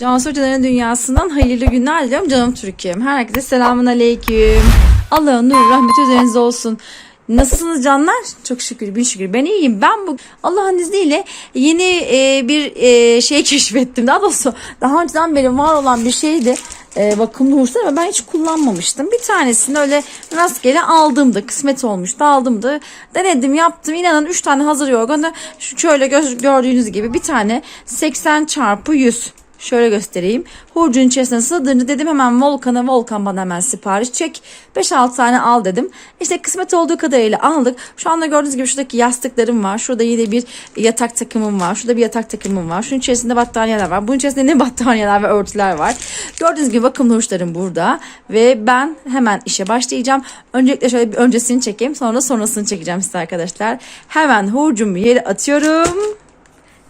Cansu Hocaların Dünyası'ndan hayırlı günler diliyorum canım Türkiye'm. Herkese selamun aleyküm. Allah'ın nuru rahmeti üzerinize olsun. Nasılsınız canlar? Çok şükür, bin şükür. Ben iyiyim. Ben bu Allah'ın izniyle yeni e, bir e, şey keşfettim. Daha doğrusu daha önceden beri var olan bir şeydi. E, bakımlı hurçlar ama ben hiç kullanmamıştım. Bir tanesini öyle rastgele aldımdı. Kısmet olmuştu aldımdı. Denedim yaptım. İnanın 3 tane hazır yorganı şöyle gö- gördüğünüz gibi bir tane 80 çarpı 100 Şöyle göstereyim. Hurcun içerisine sığdırınca dedim hemen Volkan'a Volkan bana hemen sipariş çek. 5-6 tane al dedim. İşte kısmet olduğu kadarıyla aldık. Şu anda gördüğünüz gibi şuradaki yastıklarım var. Şurada yine bir yatak takımım var. Şurada bir yatak takımım var. Şunun içerisinde battaniyeler var. Bunun içerisinde ne battaniyeler ve örtüler var. Gördüğünüz gibi bakımlı hurçlarım burada. Ve ben hemen işe başlayacağım. Öncelikle şöyle bir öncesini çekeyim. Sonra sonrasını çekeceğim size arkadaşlar. Hemen hurcumu yere atıyorum.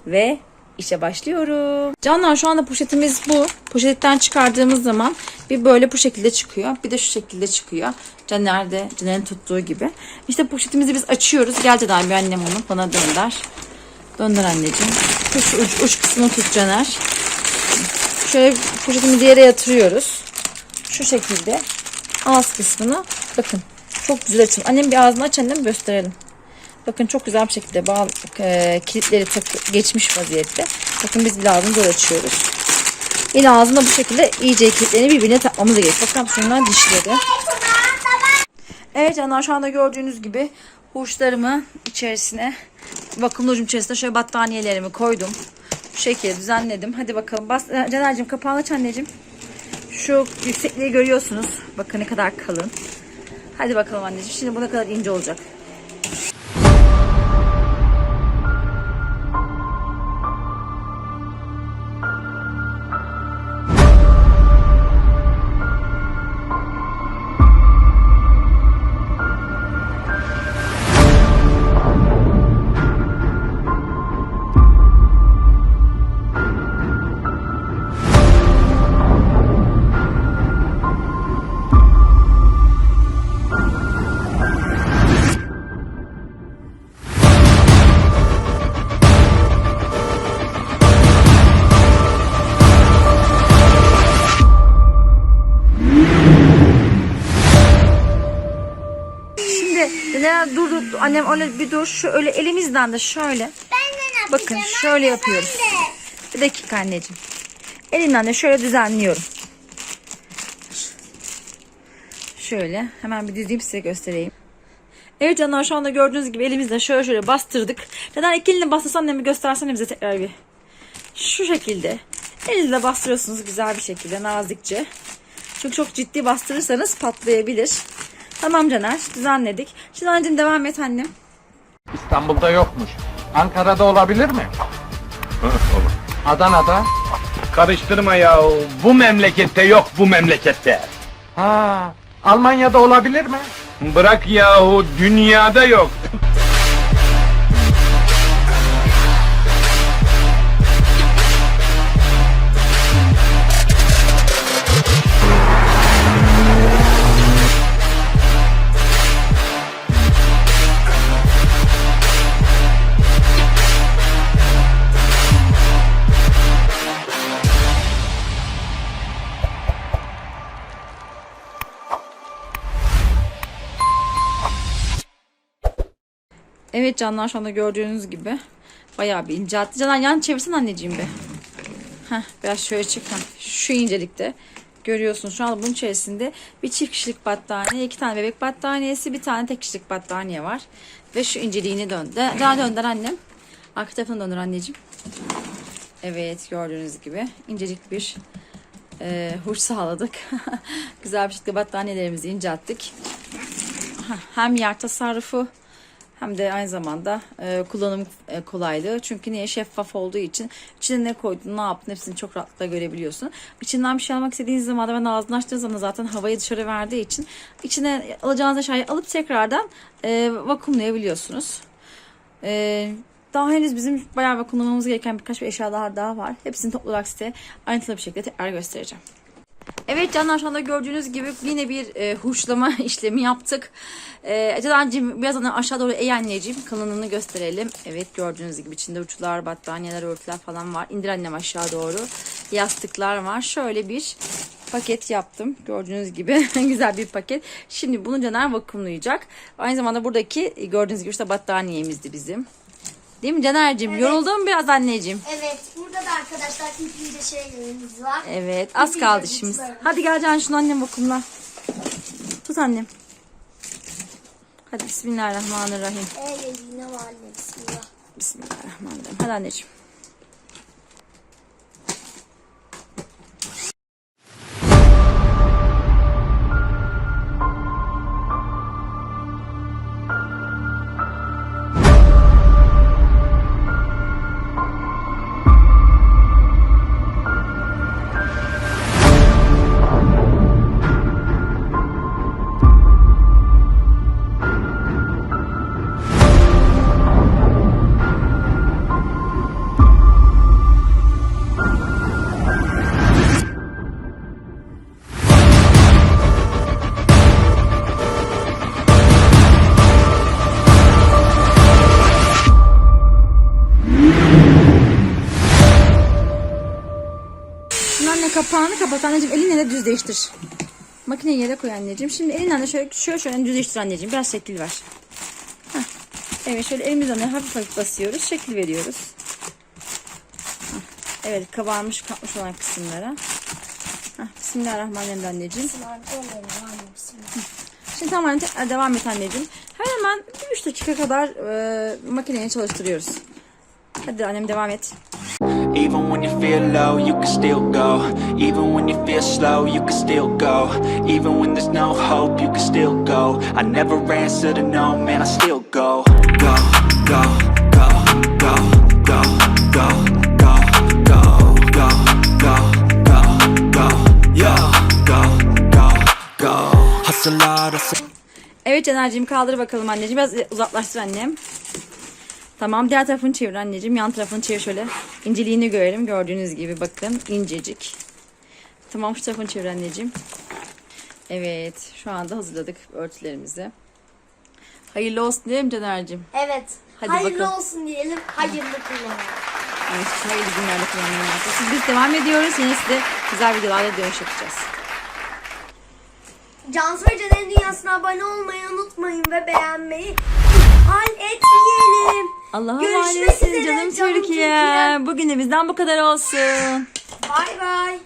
Ve işe başlıyorum. Canlar şu anda poşetimiz bu. Poşetten çıkardığımız zaman bir böyle bu şekilde çıkıyor. Bir de şu şekilde çıkıyor. Caner de Caner'in tuttuğu gibi. İşte poşetimizi biz açıyoruz. Gel Caner bir annem onu bana dönder. Dönder anneciğim. Şu, uç, uç kısmını tut Caner. Şöyle poşetimizi yere yatırıyoruz. Şu şekilde ağız kısmını bakın çok güzel açın. Annem bir ağzını aç annem gösterelim. Bakın çok güzel bir şekilde bağ, e, kilitleri takı, geçmiş vaziyette. Bakın biz bir ağzını zor açıyoruz. Yine ağzında bu şekilde iyice kilitlerini birbirine takmamız gerekiyor. Bakın şunlar dişleri. Evet canlar şu anda gördüğünüz gibi hurçlarımı içerisine vakumlu ucum içerisine şöyle battaniyelerimi koydum. Bu şekilde düzenledim. Hadi bakalım. Bas, e, Caner'cim kapağını aç anneciğim. Şu yüksekliği görüyorsunuz. Bakın ne kadar kalın. Hadi bakalım anneciğim. Şimdi bu ne kadar ince olacak. Dur annem öyle bir dur şu öyle elimizden de şöyle bakın şöyle yapıyoruz. Bir dakika anneciğim. Elimden de şöyle düzenliyorum. Şöyle hemen bir dizeyim size göstereyim. Evet canlar şu anda gördüğünüz gibi elimizle şöyle şöyle bastırdık. Neden iki eline bastırsan annemi göstersene bize tekrar bir. Şu şekilde. Elinizle bastırıyorsunuz güzel bir şekilde nazikçe. Çünkü çok ciddi bastırırsanız patlayabilir. Tamam Caner düzenledik. Anneciğim devam et annem. İstanbul'da yokmuş. Ankara'da olabilir mi? Olur. Adana'da? Karıştırma ya. Bu memlekette yok bu memlekette. Ha, Almanya'da olabilir mi? Bırak yahu dünyada yok. Evet canlar şu anda gördüğünüz gibi bayağı bir inceltti. Caner yan çevirsin anneciğim bir. Heh, biraz şöyle çık. Şu incelikte görüyorsunuz. Şu anda bunun içerisinde bir çift kişilik battaniye, iki tane bebek battaniyesi, bir tane tek kişilik battaniye var. Ve şu inceliğini döndü. Caner döndür annem. Arka tarafını döndür anneciğim. Evet gördüğünüz gibi incecik bir e, hurç sağladık. Güzel bir şekilde battaniyelerimizi incelttik. Hem yer tasarrufu hem de aynı zamanda e, kullanım e, kolaylığı. Çünkü niye şeffaf olduğu için içine ne koydun, ne yaptın hepsini çok rahatlıkla görebiliyorsun. İçinden bir şey almak istediğiniz zaman da ben ağzını açtığınız zaman zaten havayı dışarı verdiği için içine alacağınız eşyayı alıp tekrardan e, vakumlayabiliyorsunuz. E, daha henüz bizim bayağı vakumlamamız gereken birkaç bir eşya daha, daha var. Hepsini toplu olarak size ayrıntılı bir şekilde tekrar göstereceğim. Evet canlar şu anda gördüğünüz gibi yine bir e, hurçlama işlemi yaptık. E, Caner'cim biraz daha aşağı doğru eğ anneciğim kalınlığını gösterelim. Evet gördüğünüz gibi içinde uçlar, battaniyeler, örtüler falan var. İndir annem aşağı doğru. yastıklar var. Şöyle bir paket yaptım. Gördüğünüz gibi güzel bir paket. Şimdi bunu Caner vakumlayacak. Aynı zamanda buradaki gördüğünüz gibi işte battaniyemizdi bizim. Değil mi Caner'cim? Evet. Yoruldun mu biraz anneciğim? Evet, burada da arkadaşlar ipince şeylerimiz var. Evet az İpince kaldı var. Hadi gel Can şunu annem vakumla. Tut annem. Hadi bismillahirrahmanirrahim. Ee, yine var anne, bismillah. Bismillahirrahmanirrahim. Hadi anneciğim. Kapağını kapat anneciğim. Elinle de düz değiştir. Makineyi yere koy anneciğim. Şimdi elinle de şöyle şöyle şöyle düz değiştir anneciğim. Biraz şekil ver. Heh. Evet şöyle elimizle de hafif hafif basıyoruz. Şekil veriyoruz. Heh. Evet kabarmış kalkmış olan kısımlara. Heh. Bismillahirrahmanirrahim anneciğim. Bismillah, anne, bismillah. Şimdi tamamen devam et anneciğim. Hemen 3 dakika kadar e, makineyi çalıştırıyoruz. Hadi annem devam et. Even when you feel low, you can still go. Even when you feel slow, you can still go. Even when there's no hope, you can still go. I never answer to no, man, I still go. Go, go, go, go, go, go, go, go, go, go, go, go, go, go, go. Hustle hard. Evet Caner'cim kaldır bakalım anneciğim. Biraz uzaklaştır annem. Tamam diğer tarafını çevir anneciğim. Yan tarafını çevir şöyle. İnceliğini görelim. Gördüğünüz gibi bakın incecik. Tamam şu tarafını çevir anneciğim. Evet şu anda hazırladık örtülerimizi. Hayırlı olsun mi Caner'cim? Evet, Hadi hayırlı bakalım. olsun diyelim, hayırlı kullanalım. Evet, hayırlı günlerde kullanmayı nasip. Biz devam ediyoruz. Yine size güzel videolarla dönüş yapacağız. Cansu ve Caner'in dünyasına abone olmayı unutmayın ve beğenmeyi ihmal etmeyelim. Allah'a Görüşmek emanet olun üzere canım canım Türkiye. Türkiye'm. Bugün de bizden bu kadar olsun. Bay bay.